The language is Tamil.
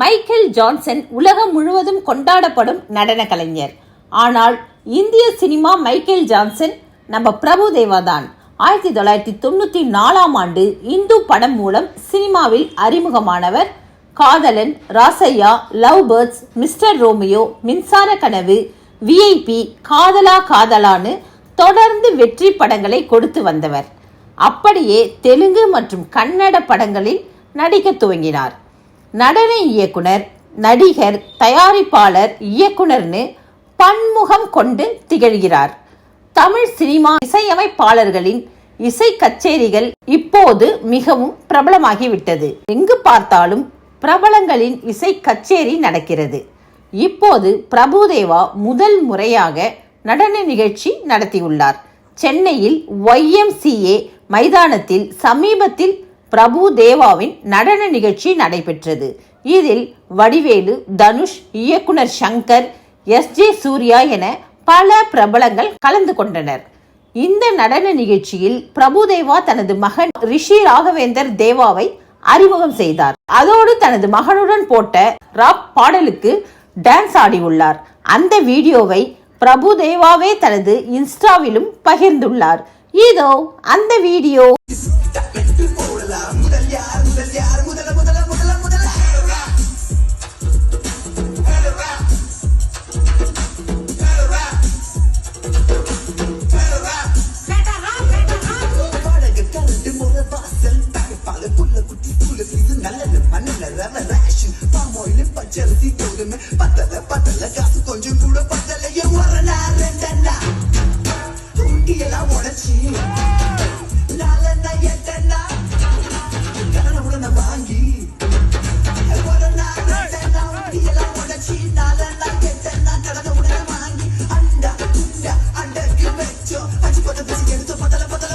மைக்கேல் ஜான்சன் உலகம் முழுவதும் கொண்டாடப்படும் நடன கலைஞர். ஆனால் இந்திய சினிமா மைக்கேல் ஜான்சன் நம்ம பிரபு தேவா தான். ஆயிரத்தி தொள்ளாயிரத்தி தொண்ணூற்றி நாலாம் ஆண்டு இந்து படம் மூலம் சினிமாவில் அறிமுகமானவர். Kadhalan Rasaiya love birds mister Romeo Minsara Kanavu VIP காதலா காதலான்னு தொடர்ந்து வெற்றி படங்களை கொடுத்து வந்தவர். அப்படியே தெலுங்கு மற்றும் கன்னட படங்களில் நடிக்க துவங்கினார். நடன இயக்குனர் நடிகர் தயாரிப்பாளர் இயக்குனர்னு பன்முகம் கொண்டு திகழ்கிறார். தமிழ் சினிமா இசையமைப்பாளர்களின் இசை கச்சேரிகள் இப்போது மிகவும் பிரபலமாகிவிட்டது. எங்கு பார்த்தாலும் பிரபலங்களின் இசை கச்சேரி நடக்கிறது. இப்போது பிரபுதேவா முதல் முறையாக நடன நிகழ்ச்சி நடத்தியுள்ளார். சென்னையில் ஒய்எம்சிஏ மைதானத்தில் சமீபத்தில் பிரபு தேவாவின் நடன நிகழ்ச்சி நடைபெற்றது. இதில் வடிவேலு தனுஷ் இயக்குனர் சங்கர் எஸ் ஜே சூர்யா என பல பிரபலங்கள் கலந்து கொண்டனர். இந்த நடன நிகழ்ச்சியில் பிரபுதேவா தனது மகன் ரிஷி ராகவேந்தர் தேவாவை அறிமுகம் செய்தார். அதோடு தனது மகனுடன் போட்ட ராப் பாடலுக்கு டான்ஸ் ஆடியுள்ளார் அந்த வீடியோவை பிரபுதேவாவே தனது இன்ஸ்டாவிலும் பகிர்ந்துள்ளார். இதோ அந்த வீடியோ. போடலாம். முதல் யார் முதல் யார்? முதல முதல முதல முதல பச்சரிசி தோடுமே பத்தல பத்தல காசு கொஞ்சம் கூட பத்தலையே. ஒரு நாள் ரெண்டா தூண்டியெல்லாம் உடச்சி. పొద పొద పొద పొదల పొద